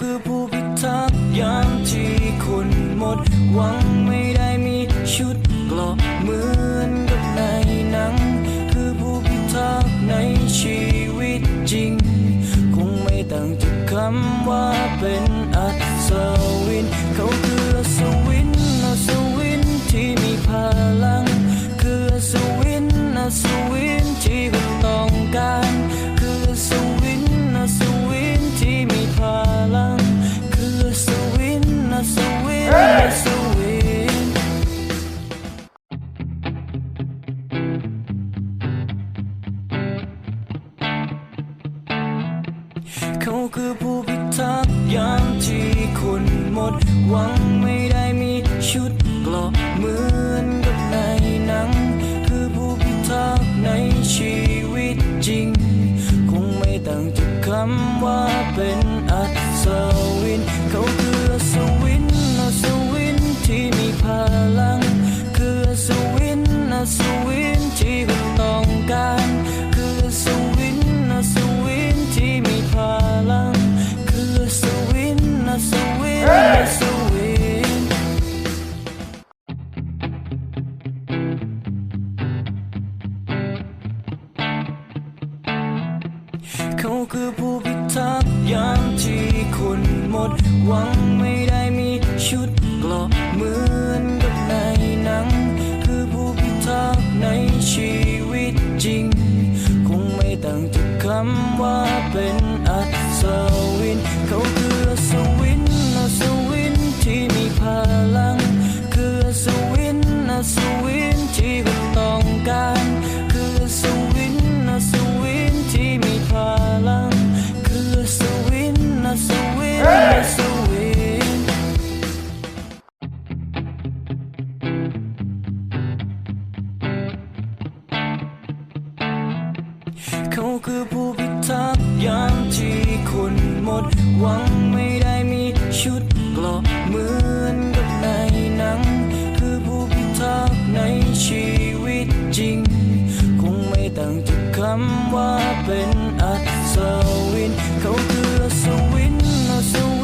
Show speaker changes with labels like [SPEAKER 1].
[SPEAKER 1] คือผู้พิทักษ์ยามที่คนหมดหวังไม่ได้มีชุดเกราะเหมือนกับในหนัง คือผู้พิทักษ์ในชีวิตจริง คงไม่ต่างจากคำว่าเป็นอัศวิน เขาคืออัศวิ คือผู้พิทักษ์ยามที่คนหมดหวังไม่ได้มีชุดเกราะเหมือนกับในหนัง คือผู้พิทักษ์ในชีวิตจริง คงไม่ต่างจากคำว่าเป็น คือผู้พิทักษ์ยามที่คนหมดหวังไม่ได้มีชุดเกราะเหมือนกับในหนัง คือผู้พิทักษ์ในชีวิตจริง คงไม่ต่างจากคำว่าเป็นอัศวิน คือผู้พิทักษ์ยามที่คนหมดหวังไม่ได้มีชุดเกราะเหมือนกับในหนัง คือผู้พิทักษ์ในชีวิตจริง คงไม่ต่างจากคำว่าเป็นอัศวิน เขาคือสวินอัศวิน